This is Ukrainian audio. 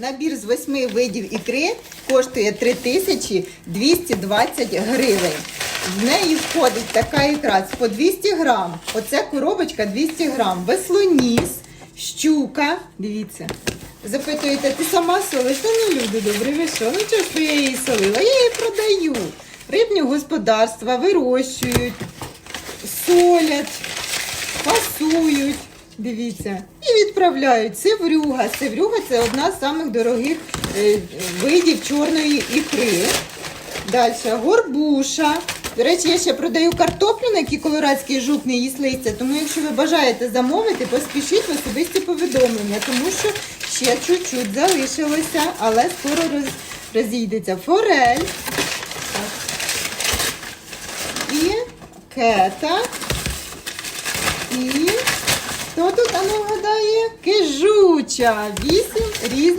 Набір з восьми видів ікри коштує 3220 гривень. В неї входить така ікра по 200 грам. Оце коробочка 200 грам. Веслоніс, щука. Дивіться. Запитуєте, ти сама солиш? Та ну люди добрі, ви що? Ну чого ж я її солила? Я її продаю. Рибні господарства вирощують, солять, фасують. Дивіться. І відправляють. Севрюга. Севрюга це одна з самих дорогих е, видів чорної ікри. Далі горбуша. До речі, я ще продаю картоплю, на якій колорадський жук не їсть. Тому якщо ви бажаєте замовити, поспішіть в особисті повідомлення, тому що ще чуть-чуть залишилося, але скоро роз, розійдеться форель. І кета. І хто тут а ну, гадає? Кижуча. Вісім різних.